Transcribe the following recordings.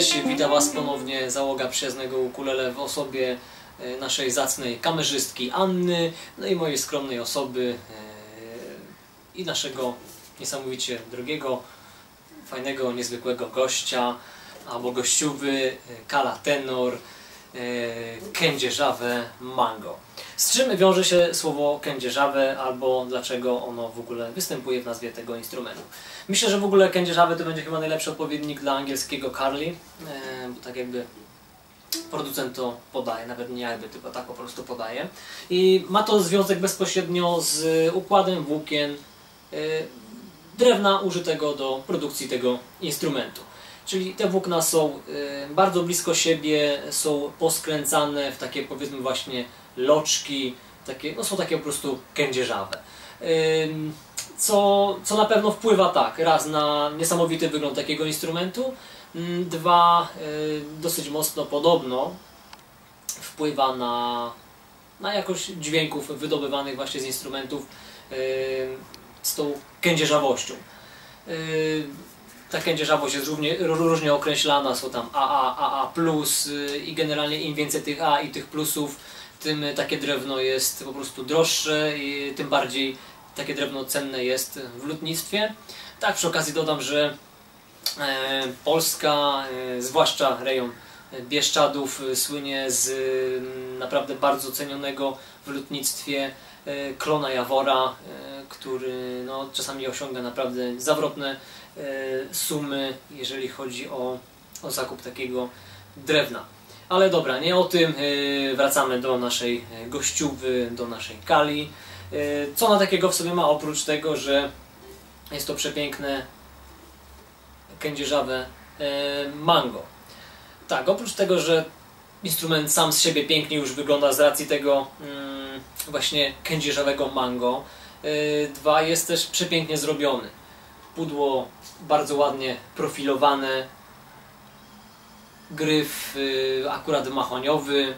Cześć, witam Was ponownie załoga przyjaznego ukulele w osobie e, naszej zacnej kamerzystki Anny, no i mojej skromnej osoby e, i naszego niesamowicie drogiego, fajnego, niezwykłego gościa, albo gościuwy, e, Kala Tenor, kędzierzawe mango. Z czym wiąże się słowo kędzierzawe, albo dlaczego ono w ogóle występuje w nazwie tego instrumentu? Myślę, że w ogóle kędzierzawy to będzie chyba najlepszy odpowiednik dla angielskiego Carly, bo tak jakby producent to podaje, nawet nie jakby, tylko tak po prostu podaje. I ma to związek bezpośrednio z układem włókien drewna użytego do produkcji tego instrumentu. Czyli te włókna są bardzo blisko siebie, są poskręcane w takie powiedzmy właśnie loczki, takie, no są takie po prostu kędzierzawe. Co, co na pewno wpływa tak, raz na niesamowity wygląd takiego instrumentu, dwa, dosyć mocno podobno wpływa na, na jakość dźwięków wydobywanych właśnie z instrumentów z tą kędzierzawością. Ta kędzierzawość jest równie, różnie określana, są tam AA, AA+, i generalnie im więcej tych A i tych plusów, tym takie drewno jest po prostu droższe i tym bardziej takie drewno cenne jest w lutnictwie. Tak, przy okazji dodam, że e, Polska, e, zwłaszcza rejon Bieszczadów, e, słynie z naprawdę bardzo cenionego w lutnictwie klona Jawora, który no, czasami osiąga naprawdę zawrotne sumy, jeżeli chodzi o, o zakup takiego drewna. Ale dobra, nie o tym. Wracamy do naszej gościuwy, do naszej kali. Co ona takiego w sobie ma, oprócz tego, że jest to przepiękne kędzierzawe mango. Tak, oprócz tego, że instrument sam z siebie pięknie już wygląda z racji tego mm, właśnie kędzierzawego mango. Dwa, jest też przepięknie zrobiony. Pudło bardzo ładnie profilowane, gryf y, akurat mahoniowy,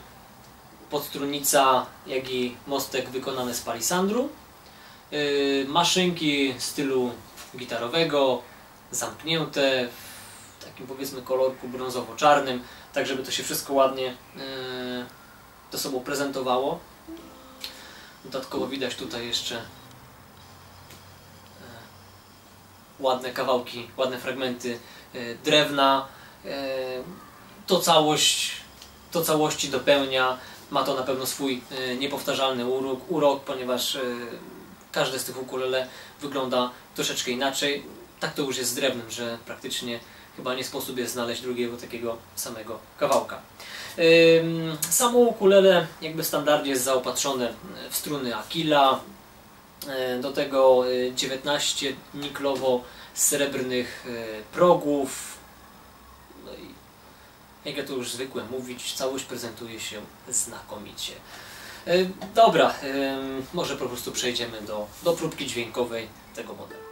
podstrunica, jak i mostek wykonany z palisandru. Y, maszynki stylu gitarowego, zamknięte w takim powiedzmy kolorku brązowo-czarnym, tak żeby to się wszystko ładnie y, to sobą prezentowało. Dodatkowo widać tutaj jeszcze ładne kawałki, ładne fragmenty drewna to całość, to całości dopełnia. Ma to na pewno swój e, niepowtarzalny urok, urok ponieważ e, każde z tych ukulele wygląda troszeczkę inaczej. Tak to już jest z drewnem, że praktycznie chyba nie sposób jest znaleźć drugiego takiego samego kawałka. Samo ukulele jakby standardzie jest zaopatrzone w struny Aquila, e, do tego 19 niklowo srebrnych progów, jak ja to już zwykłem mówić, całość prezentuje się znakomicie. E, dobra, może po prostu przejdziemy do, do próbki dźwiękowej tego modelu.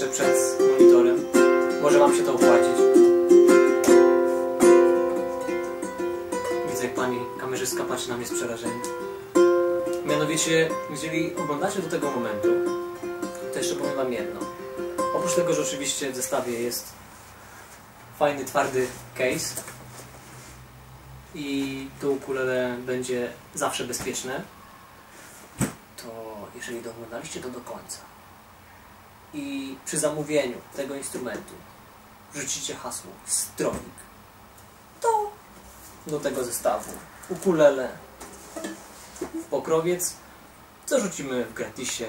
jeszcze przed monitorem. Może Wam się to opłacić. Widzę jak Pani kamerzyska patrzy na mnie z przerażeniem. Mianowicie, jeżeli oglądacie do tego momentu, to jeszcze powiem Wam jedno. Oprócz tego, że oczywiście w zestawie jest fajny, twardy case i to ukulele będzie zawsze bezpieczne, to jeżeli doglądaliście to do końca, i przy zamówieniu tego instrumentu wrzucicie hasło stronik, to do tego zestawu ukulele pokrowiec zarzucimy w gratisie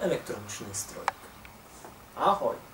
elektroniczny stroik. Ahoj!